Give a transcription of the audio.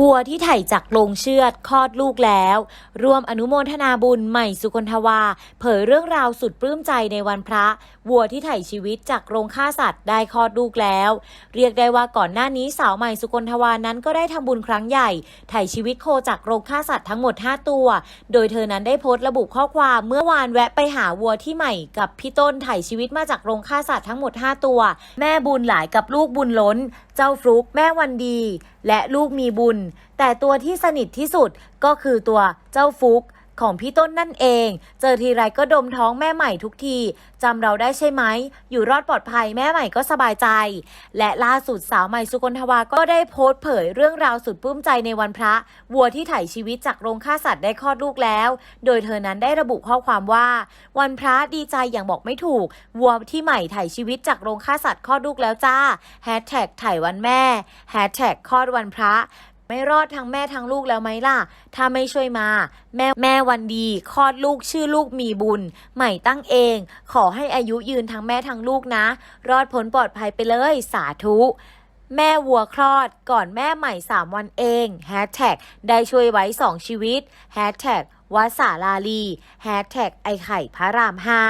วัวที่ไถ่จากโรงเชือดคลอดลูกแล้ว ร่วมอนุโมทนาบุญใหม่สุคนทวา เผยเรื่องราวสุดปลื้มใจในวันพระ วัวที่ไถ่ชีวิตจากโรงฆ่าสัตว์ได้คลอดลูกแล้ว เรียกได้ว่าก่อนหน้านี้สาวใหม่สุคนทวานั้นก็ได้ทำบุญครั้งใหญ่ไถ่ชีวิตโคจากโรงฆ่าสัตว์ทั้งหมด 5 ตัว โดยเธอนั้นได้โพสต์ระบุข้อความเมื่อวานแวะไปหาวัวที่ใหม่กับพี่ต้นไถ่ชีวิตมาจากโรงฆ่าสัตว์ทั้งหมด 5 ตัว แม่บุญหลายกับลูกบุญล้น เจ้าฟลุกแม่วันดี และลูกมีบุญแต่ตัวที่สนิทที่สุดก็คือตัวเจ้าฟุกของพี่ต้นนั่นเอง เจอทีไรก็ดมท้องแม่ใหม่ทุกทีจำเราได้ใช่ไหม อยู่รอดปลอดภัยแม่ใหม่ก็สบายใจ และล่าสุดสาวใหม่สุคนทวาก็ได้โพสต์เผยเรื่องราวสุดปลื้มใจในวันพระ วัวที่ไถ่ชีวิตจากโรงฆ่าสัตว์ได้คลอดลูกแล้ว โดยเธอนั้นได้ระบุข้อความว่า วันพระดีใจอย่างบอกไม่ถูก วัวที่ใหม่ไถ่ชีวิตจากโรงฆ่าสัตว์คลอดลูกแล้วจ้าแฮชแท็กไถ่วันแม่แฮชแท็กคลอดวันพระ ไม่รอดทั้งแม่ทั้งลูกแล้วไหมล่ะ ถ้าไม่ช่วยมา แม่แม่วันดีคลอดลูกชื่อลูกมีบุญ ใหม่ตั้งเอง ขอให้อายุยืนทั้งแม่ทั้งลูกนะ รอดพ้นปลอดภัยไปเลยสาธุ แม่วัวคลอดก่อนแม่ใหม่ 3 วันเองแฮชแท็กได้ช่วยไว้ 2 ชีวิตแฮชแท็กวัดสาลาลีแฮชแท็กไอไข่พระรามห้า